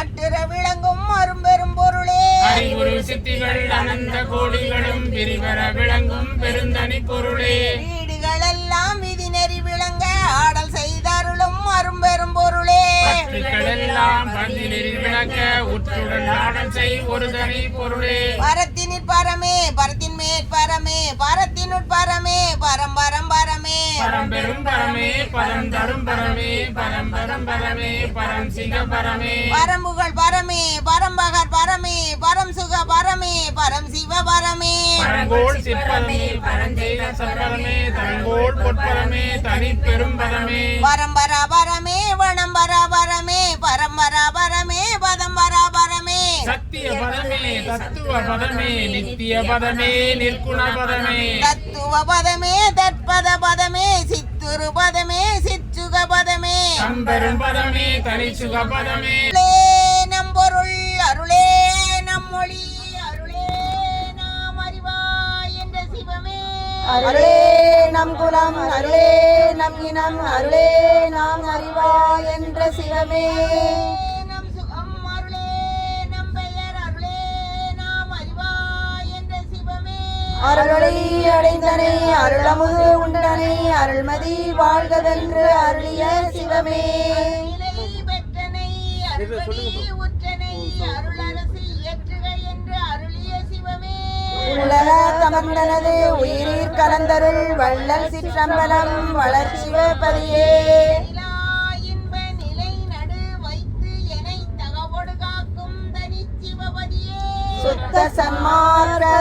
நாட்டுற விளங்கும் அரும்பெரும் பொருளே. அறிவுரு சித்திகள் அனந்த கோடிகளும் விரிவர விளங்கும் பெருந்தனி பொருளே. வீடுகளெல்லாம் விதி நெறி விளங்க ஆடல் செய்தருளும் அரும்பெரும் பொருளே. பற்றுக்களெல்லாம் பதிலில் விளக்க உற்றுடன் நாடல் செய் ஒரு தனி பொருளே. பரத்தினிற் பரமே பரத்தின் மேற்பரமே பரத்தினுட் பரம் தரும் பரமே பரம்பரம் பரமே பரம் சிக பரமே. பரம்புகள் பரமே பரம்பகர் பரமே பரம் சுக பரமே பரம் சிவ பரமே. பரங்கோள் சிற்பரமே பரஞ்செய்த சப்பரமே தங்கோள் பொற்பரமே தனி பெரும் பரமே. பரம்பரா பரமே வனம்பரா பரமே பரம்பரா பரமே பதம்பரா பரமே. சத்திய பதமே தத்துவ பதமே நித்திய பதமே நிற்குண பதமே. தத்துவ பதமே தற்பத பதமே பதமே சம்பெரும் பதமே தனிச்சுக பதமே. அருளே நம் பொருள் அருளே நம் மொழி அருளே நாம் அறிவாய் என்ற சிவமே. அருளே நம் குலம் அருளே நம் இனம் அருளே நாம் அறிவா என்ற சிவமே. அருளை அடைந்தனை அருளமுது உண்டனை அருள்மதி வாழ்கவென்று அருளிய சிவமே. உலக தமர்ந்தனது உயிரீர் கலந்தருள் வள்ளல் சிற்றம்பலம் வளர்ச்சிவபதியே நிலா சுத்த சன்மார்க்க